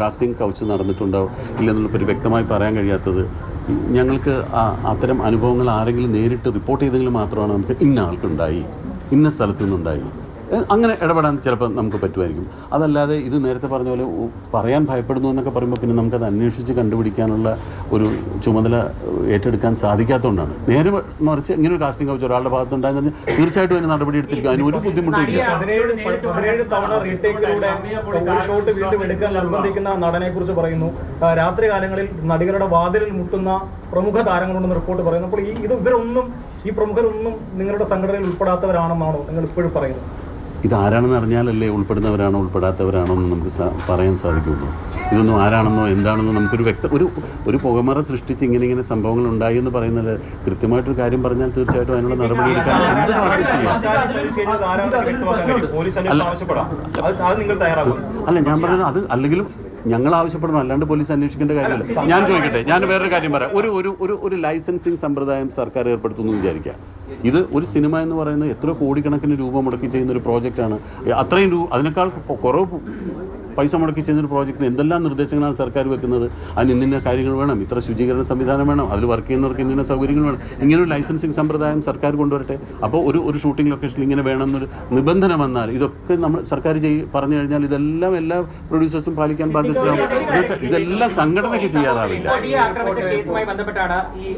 Casting couch നടന്നിട്ടുണ്ടോ? ഇല്ലെന്നുള്ള ഒരു വ്യക്തമായി പറയാൻ കഴിയാത്തത്. ഞങ്ങൾക്ക് അത്തരം അനുഭവങ്ങൾ ആരെങ്കിലും നേരിട്ട് റിപ്പോർട്ട് ചെയ്തെങ്കിൽ മാത്രമാണ് നമുക്ക് ഇന്ന ആൾക്കുണ്ടായി ഇന്ന സ്ഥലത്തു നിന്നുണ്ടായി. അങ്ങനെ ഇടപെടാൻ ചിലപ്പോൾ നമുക്ക് പറ്റുമായിരിക്കും. അതല്ലാതെ ഇത് നേരത്തെ പറഞ്ഞ പോലെ പറയാൻ ഭയപ്പെടുന്നു എന്നൊക്കെ പറയുമ്പോൾ പിന്നെ നമുക്കത് അന്വേഷിച്ച് കണ്ടുപിടിക്കാനുള്ള ഒരു ചുമതല ഏറ്റെടുക്കാൻ സാധിക്കാത്തതുകൊണ്ടാണ്. നേരെ മറിച്ച് ഇങ്ങനെ ഒരു കാസ്റ്റിംഗ് കൗച്ച് ഒരാളുടെ ഭാഗത്തുണ്ടായെന്ന് പറഞ്ഞാൽ തീർച്ചയായിട്ടും അതിന് നടപടി എടുത്തിരിക്കും അതിന് ഒരു ബുദ്ധിമുട്ടില്ല പറയുന്നു. രാത്രി കാലങ്ങളിൽ നടികളുടെ വാതിലിൽ മുട്ടുന്ന പ്രമുഖ താരങ്ങളുണ്ടെന്ന് റിപ്പോർട്ട് പറയുന്നു. അപ്പോൾ ഈ ഇത് ഇവരൊന്നും ഈ പ്രമുഖരൊന്നും നിങ്ങളുടെ സംഘടനയിൽ ഉൾപ്പെടാത്തവരാണെന്നാണോ നിങ്ങൾ ഇപ്പോഴും പറയുന്നത്? ഇത് ആരാണെന്ന് അറിഞ്ഞാലല്ലേ ഉൾപ്പെടുന്നവരാണോ ഉൾപ്പെടാത്തവരാണോ എന്ന് നമുക്ക് പറയാൻ സാധിക്കുള്ളൂ. ഇതൊന്നും ആരാണെന്നോ എന്താണെന്നോ നമുക്കൊരു വ്യക്ത ഒരു ഒരു പുകമറ സൃഷ്ടിച്ച് ഇങ്ങനെ ഇങ്ങനെ സംഭവങ്ങൾ ഉണ്ടായി എന്ന് പറയുന്നത് കൃത്യമായിട്ടൊരു കാര്യം പറഞ്ഞാൽ തീർച്ചയായിട്ടും അതിനുള്ള നടപടി എടുക്കാൻ എന്ത് അല്ല. ഞാൻ പറഞ്ഞത് അത് അല്ലെങ്കിലും ഞങ്ങൾ ആവശ്യപ്പെടണം. അല്ലാണ്ട് പോലീസ് അന്വേഷിക്കേണ്ട കാര്യമല്ല. ഞാൻ ചോദിക്കട്ടെ ഞാൻ വേറൊരു കാര്യം പറയാം. ഒരു ഒരു ഒരു ലൈസൻസിങ് സമ്പ്രദായം സർക്കാർ ഏർപ്പെടുത്തുന്നു വിചാരിക്കാം. ഇത് ഒരു സിനിമ എന്ന് പറയുന്നത് എത്ര കോടിക്കണക്കിന് രൂപ മുടക്കി ചെയ്യുന്ന ഒരു പ്രോജക്റ്റാണ്. അത്രയും രൂപ അതിനേക്കാൾ കുറവ് പൈസ മുടക്കി ചെയ്യുന്നൊരു പ്രോജക്റ്റിന് എന്തെല്ലാം നിർദ്ദേശങ്ങളാണ് സർക്കാർ വെക്കുന്നത്? അതിന് ഇന്നിന്ന കാര്യങ്ങൾ വേണം. ഇത്ര ശുചീകരണ സംവിധാനം വേണം. അതിൽ വർക്ക് ചെയ്യുന്നവർക്ക് ഇന്നിന്ന സൗകര്യങ്ങൾ വേണം. ഇങ്ങനെ ഒരു ലൈസൻസിങ് സമ്പ്രദായം സർക്കാർ കൊണ്ടുവരട്ടെ. അപ്പോൾ ഒരു ഒരു ഷൂട്ടിംഗ് ലൊക്കേഷനിൽ ഇങ്ങനെ വേണമെന്നൊരു നിബന്ധന വന്നാൽ ഇതൊക്കെ നമ്മൾ സർക്കാർ ചെയ് പറഞ്ഞു കഴിഞ്ഞാൽ ഇതെല്ലാം എല്ലാ പ്രൊഡ്യൂസേഴ്സും പാലിക്കാൻ ബാധ്യസ്ഥരാകും ഇതൊക്കെ ഇതെല്ലാം സംഘടനയ്ക്ക് ചെയ്യാറാവില്ല. ഈ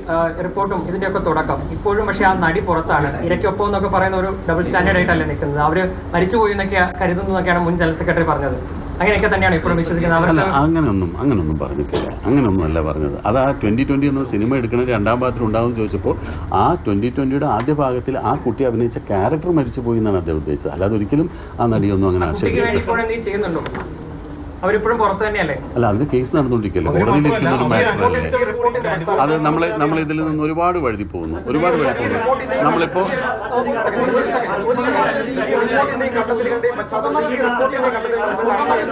റിപ്പോർട്ടും ഇതിന്റെയൊക്കെ തുടക്കം. ഇപ്പോഴും പക്ഷേ ആ നടി പുറത്താണ്. ഇരയ്ക്കൊപ്പം എന്നൊക്കെ പറയുന്ന ഒരു ഡബിൾ സ്റ്റാൻഡേർഡ് ആയിട്ടല്ലേ നിൽക്കുന്നത്. അവർ മരിച്ചുപോയി എന്നൊക്കെ കരുതുന്നതൊക്കെയാണ് മുൻ ജനറൽ സെക്രട്ടറി പറഞ്ഞത്. അങ്ങനെയൊക്കെ തന്നെയാണ് ഇപ്പോഴും വിശ്വസിക്കുന്നത്. അങ്ങനെയൊന്നും അങ്ങനെയൊന്നും പറഞ്ഞിട്ടില്ല. അങ്ങനെയൊന്നും അല്ല പറഞ്ഞത്. അത് ആ ട്വന്റി ട്വന്റി എന്ന സിനിമ എടുക്കുന്ന രണ്ടാം ഭാഗത്തിൽ ഉണ്ടാവും ചോദിച്ചപ്പോൾ ആ ട്വന്റി ട്വന്റിയുടെ ആദ്യ ഭാഗത്തിൽ ആ കുട്ടി അഭിനയിച്ച ക്യാരക്ടർ മരിച്ചു പോയി എന്നാണ് അദ്ദേഹം ഉദ്ദേശിച്ചത്. അല്ലാതെ ഒരിക്കലും ആ നടിയൊന്നും അങ്ങനെ ആക്ഷേപിച്ചിട്ടില്ല. അവരിപ്പോഴും പുറത്ത് തന്നെയല്ലേ? അല്ല അതിന് കേസ് നടന്നുകൊണ്ടിരിക്കല്ലേ കോടതിയിൽ ഇരിക്കുന്ന ഒരു മാറ്ററല്ലേ അത് നമ്മൾ നമ്മൾ ഇതിൽ നിന്ന് ഒരുപാട് വഴുതി പോകുന്നു. ഒരുപാട് വഴുതി പോകുന്നു. നമ്മളിപ്പോ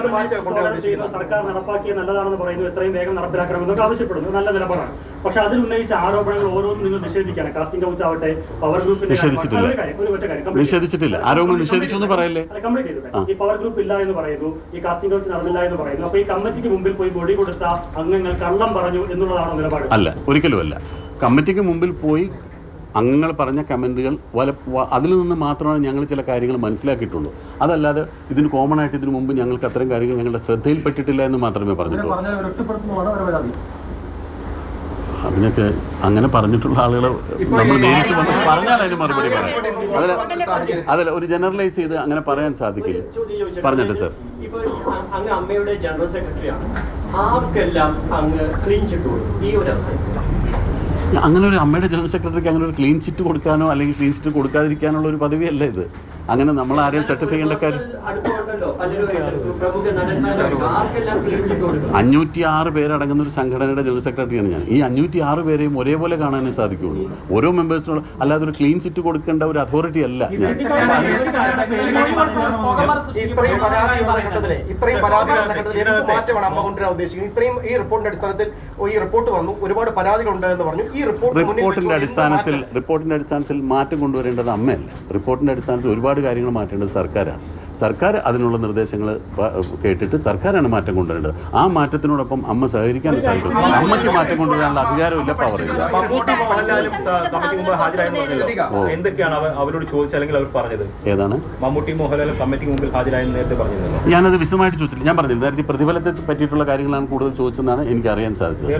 സർക്കാർ നടപ്പാക്കിയ നല്ലതാണെന്ന് പറയുന്നു എത്രയും വേഗം നടപ്പിലാക്കണമെന്നൊക്കെ ആവശ്യപ്പെടുന്നു നല്ല നിലപാടാണ് പക്ഷെ അതിൽ ഉന്നയിച്ച ആരോപണങ്ങൾ ഓരോന്നും നിങ്ങൾ കാസ്റ്റിംഗ് ആവട്ടെ പവർ ഗ്രൂപ്പിന്റെ നിഷേധിച്ചിട്ടില്ല. ആരോപണം നിഷേധിച്ചു എന്ന് പറയല്ലേ. ഈ പവർ ഗ്രൂപ്പ് ഇല്ല എന്ന് പറയുന്നു. ഈ കാസ്റ്റിംഗ് കൗൺസിൽ നടന്നില്ല എന്ന് പറയുന്നു. അപ്പൊ ഈ കമ്മിറ്റിക്ക് മുമ്പിൽ പോയി ബോഡി കൊടുത്ത അംഗങ്ങൾ കള്ളം പറഞ്ഞു എന്നുള്ളതാണോ നിലപാട്. അല്ല ഒരിക്കലും അല്ല. കമ്മിറ്റിക്ക് മുമ്പിൽ പോയി അംഗങ്ങൾ പറഞ്ഞ കമന്റുകൾ വല അതിൽ നിന്ന് മാത്രമാണ് ഞങ്ങൾ ചില കാര്യങ്ങൾ മനസ്സിലാക്കിയിട്ടുള്ളൂ. അതല്ലാതെ ഇതിന് കോമൺ ആയിട്ട് ഇതിനു മുമ്പ് ഞങ്ങൾക്ക് അത്തരം കാര്യങ്ങൾ ഞങ്ങളുടെ ശ്രദ്ധയിൽപ്പെട്ടിട്ടില്ല എന്ന് മാത്രമേ പറഞ്ഞിട്ടുള്ളൂ. അതിനൊക്കെ അങ്ങനെ പറഞ്ഞിട്ടുള്ള ആളുകൾ നമ്മൾ നേരിട്ട് വന്ന് പറഞ്ഞാൽ അതിന് മറുപടി പറയാം. അതല്ല അതിൽ ഒരു ജനറലൈസ് ചെയ്ത് അങ്ങനെ പറയാൻ സാധിക്കില്ല. പറഞ്ഞിട്ട് സർ. ഇപ്പൊ അങ്ങ് അമ്മയുടെ ജനറൽ സെക്രട്ടറിയാണ് ആർക്കെല്ലാം അങ്ങ് ക്ലീൻ ചിട്ടു ഈ ഒരു അവസരം. അങ്ങനെ ഒരു അമ്മയുടെ ജനറൽ സെക്രട്ടറിക്ക് അങ്ങനെ ഒരു ക്ലീൻ ചിറ്റ് കൊടുക്കാനോ അല്ലെങ്കിൽ ക്ലീൻ ചിറ്റ് കൊടുക്കാതിരിക്കാനുള്ള ഒരു പദവിയല്ല ഇത്. അങ്ങനെ നമ്മൾ ആരെയും സർട്ടിഫൈ ചെയ്യേണ്ട കാര്യം അഞ്ഞൂറ്റി ആറ് പേരടങ്ങുന്ന ഒരു സംഘടനയുടെ ജനറൽ സെക്രട്ടറിയാണ് ഞാൻ. ഈ അഞ്ഞൂറ്റി ആറ് പേരെയും ഒരേപോലെ കാണാനേ സാധിക്കുള്ളൂ. ഓരോ മെമ്പേഴ്സിനോട് അല്ലാതെ ഒരു ക്ലീൻ ചിറ്റ് കൊടുക്കേണ്ട ഒരു അതോറിറ്റി അല്ല ഞാൻ. ഇത്രയും വന്ന ഘട്ടത്തിലെ ഇത്രയും ഘട്ടത്തിൽ മാറ്റമാണ് അമ്മ കൊണ്ടുവരാൻ ഉദ്ദേശിക്കുന്നത്. ഇത്രയും ഈ റിപ്പോർട്ടിന്റെ അടിസ്ഥാനത്തിൽ ഈ റിപ്പോർട്ട് വന്നു. ഒരുപാട് പരാതികളുണ്ട് എന്ന് പറഞ്ഞു. റിപ്പോർട്ടിന്റെ അടിസ്ഥാനത്തിൽ റിപ്പോർട്ടിന്റെ അടിസ്ഥാനത്തിൽ മാറ്റം കൊണ്ടുവരേണ്ടത് അമ്മയല്ല. റിപ്പോർട്ടിന്റെ അടിസ്ഥാനത്തിൽ ഒരുപാട് കാര്യങ്ങൾ മാറ്റേണ്ടത് സർക്കാരാണ്. സർക്കാർ അതിനുള്ള നിർദ്ദേശങ്ങൾ കേട്ടിട്ട് സർക്കാരാണ് മാറ്റം കൊണ്ടുവരേണ്ടത്. ആ മാറ്റത്തിനോടൊപ്പം അമ്മ സഹകരിക്കാൻ സാധിക്കും അമ്മയ്ക്ക് മാറ്റം കൊണ്ടുവരാനുള്ള അധികാരമില്ല പവറില്ല ഇല്ല ഏതാണ്? മമ്മൂട്ടി മോഹൻലാലും കമ്മിറ്റിക്ക് മുമ്പിൽ ഹാജരായെന്ന് നേരത്തെ പറഞ്ഞിരുന്നല്ലോ ഞാനത് വിശദമായിട്ട് ചോദിച്ചില്ല ഞാൻ പറഞ്ഞില്ല. നേരത്തെ പ്രതിഫലത്തെ പറ്റിയിട്ടുള്ള കാര്യങ്ങളാണ് കൂടുതൽ ചോദിച്ചതെന്നാണ് എനിക്ക് അറിയാൻ സാധിച്ചത്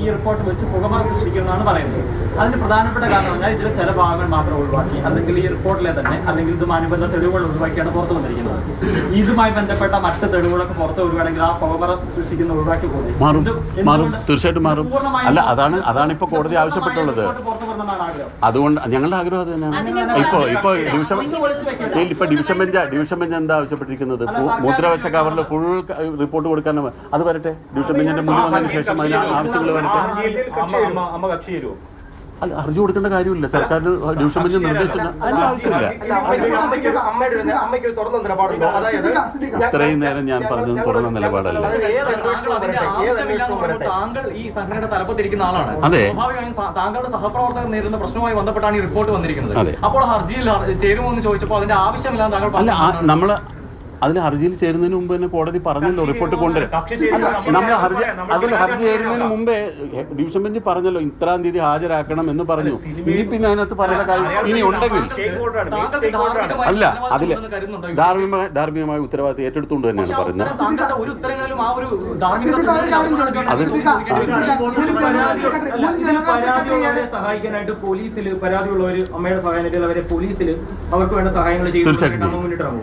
ഈ റിപ്പോർട്ട് വെച്ച് പുകമറ സൃഷ്ടിക്കുന്നതാണ് പറയുന്നത്. അതിന് പ്രധാനപ്പെട്ട കാരണം ഇതിലെ ചില ഭാഗങ്ങൾ മാത്രം ഒഴിവാക്കി അല്ലെങ്കിൽ ഈ റിപ്പോർട്ടിലെ തന്നെ അല്ലെങ്കിൽ ഇതുമായി അനുബന്ധ തെളിവുകൾ ഒഴിവാക്കിയാണ് പുറത്തു വന്നിരിക്കുന്നത് ഇതുമായി ബന്ധപ്പെട്ട മറ്റ് തെളിവുകളൊക്കെ പുറത്ത് വരുവാണെങ്കിൽ ആ പുകമറ സൃഷ്ടിക്കുന്ന ഒഴിവാക്കി പോകും മാറും മാറും തീർച്ചയായിട്ടും മാറും അല്ല അതാണ് അതാണ് ഇപ്പോൾ കോടതി ആവശ്യപ്പെട്ടുള്ളത് അതുകൊണ്ട് ഞങ്ങളുടെ ആഗ്രഹം അത് തന്നെയാണ് ഇപ്പോ ഇപ്പോ ഡിവിഷൻ ഇപ്പൊ ഡിവിഷൻ ബെഞ്ച് ഡിവിഷൻ ബെഞ്ച് എന്താ ആവശ്യപ്പെട്ടിരിക്കുന്നത് മുദ്ര വെച്ച കവറിൽ ഫുൾ റിപ്പോർട്ട് കൊടുക്കാൻ അത് വരട്ടെ ഡിവിഷൻ ബെഞ്ചിന്റെ മുന്നിൽ വന്നതിന് ശേഷം അതിന് ആവശ്യങ്ങൾ വരട്ടെ അമ്മ കക്ഷി ചേരുവോ അല്ല ഹർജി കൊടുക്കേണ്ട കാര്യമില്ല സർക്കാരിന് ഡിവിഷൻ ബെഞ്ച് നിർദ്ദേശിച്ച അതിന്റെ ആവശ്യമില്ല ഇത്രയും നേരം ഞാൻ പറഞ്ഞത് തുറന്ന നിലപാടല്ല. താങ്കൾ ഈ സംഘടനയുടെ തലപ്പത്തിരിക്കുന്ന ആളാണ് അതെ. സ്വാഭാവികമായും താങ്കളുടെ സഹപ്രവർത്തകർ നേരിടുന്ന പ്രശ്നവുമായി ബന്ധപ്പെട്ടാണ് ഈ റിപ്പോർട്ട് വന്നിരിക്കുന്നത് അപ്പോൾ ഹർജിയിൽ ചേരുമോ എന്ന് ചോദിച്ചപ്പോൾ അതിന്റെ ആവശ്യമില്ല താങ്കൾ അല്ല നമ്മൾ അതിൽ ഹർജിയിൽ ചേരുന്നതിന് മുമ്പ് തന്നെ കോടതി പറഞ്ഞല്ലോ റിപ്പോർട്ട് കൊണ്ടുവരാം നമ്മൾ ഹർജി. അതിൽ ഹർജി ചേരുന്നതിന് മുമ്പേ ഡിവിഷൻ ബെഞ്ച് പറഞ്ഞല്ലോ ഇത്രാം തീയതി ഹാജരാക്കണം എന്ന് പറഞ്ഞു ഇനി പിന്നെ അതിനകത്ത് പറയുന്ന കാര്യം ഇനി ഉണ്ടെങ്കിൽ അല്ല അതിൽ ധാർമ്മിക? ധാർമ്മികമായ ധാർമ്മികമായ ഉത്തരവാദിത്തം ഏറ്റെടുത്തുകൊണ്ട് തന്നെയാണ് പറഞ്ഞത് പറയുന്നത് സഹായിക്കാനായിട്ട് പോലീസിൽ പരാതിയുള്ളവർ അമ്മയുടെ സഹായം അവരെ പോലീസിൽ അവർക്ക് വേണ്ട സഹായങ്ങൾ ചെയ്തു തീർച്ചയായിട്ടും.